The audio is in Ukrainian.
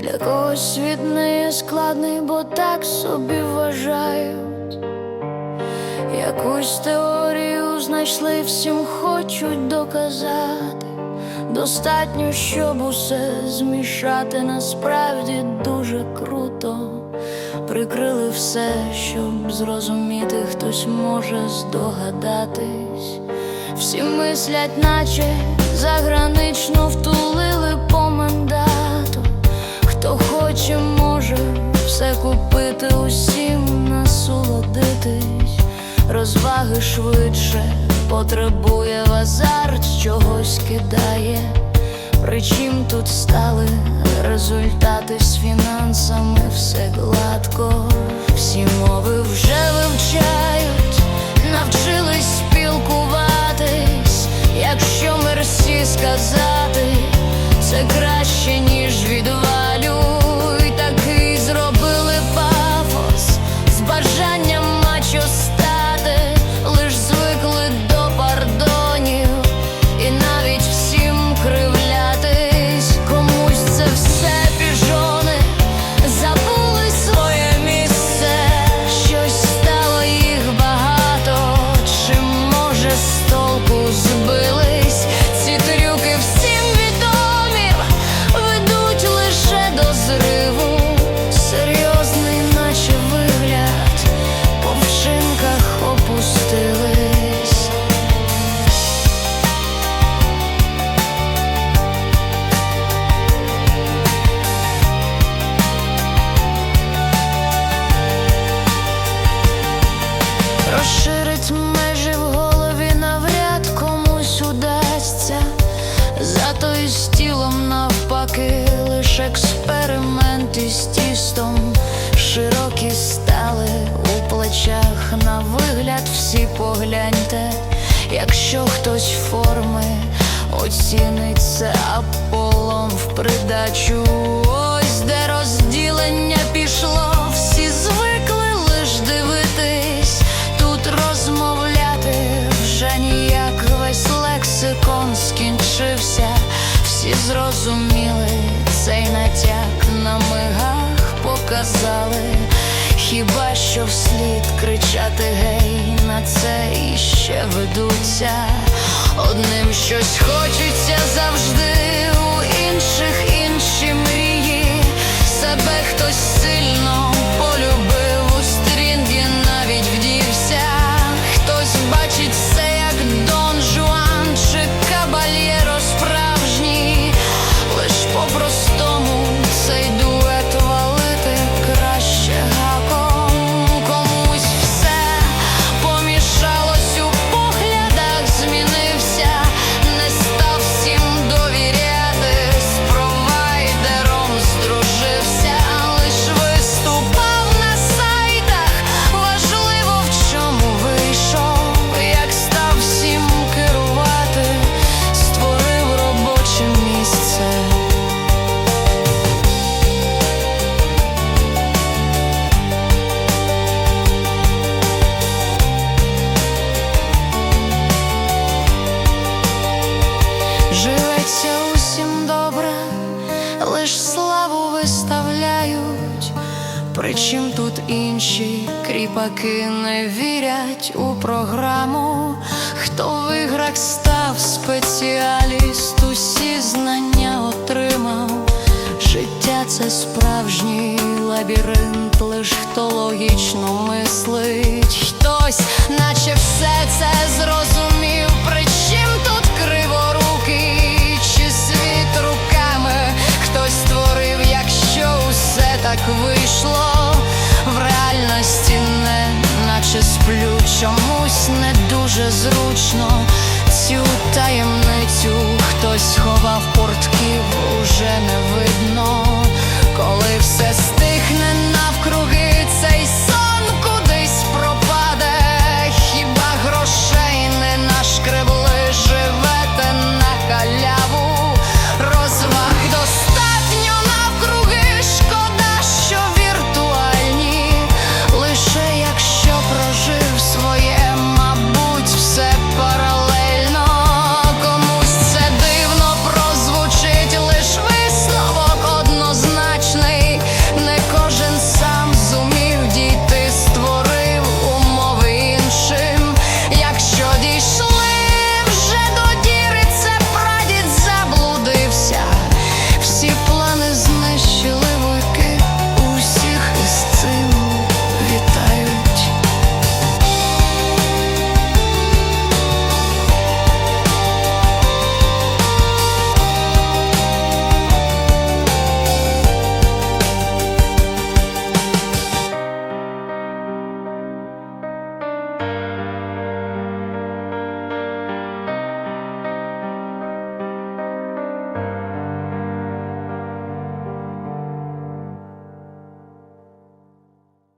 Для когось світ не є складний, бо так собі вважають. Якусь теорію знайшли, всім хочуть доказати. Достатньо, щоб усе змішати, насправді дуже круто. Прикрили все, щоб зрозуміти, хтось може здогадатись. Всі мислять, наче загранично втулили все купити, усім насолодитись. Розваги швидше потребує азарт, чогось кидає. Причим тут стали результати з фінансами все гладко. Всі мови вже вивчають, навчились спілкуватись. Якщо мерсі сказати, це краще, ніж відвалюй. Плечах на вигляд, всі погляньте, якщо хтось форми оцінить це аполлон в придачу. Ось де розділення пішло, всі звикли лиш дивитись, тут розмовляти вже ніяк весь лексикон скінчився, всі зрозуміли цей натяк на мигах показали. Хіба що вслід кричати гей, на це іще ведуться. Одним щось хочеться завжди, у інших інші мрії. Себе хтось сильно виставляють. Причим тут інші кріпаки не вірять у програму. Хто в став спеціаліст, усі знання отримав. Життя це справжній лабіринт, лиш хто логічно мислить. Хтось, наче все це зрозумів, портків уже не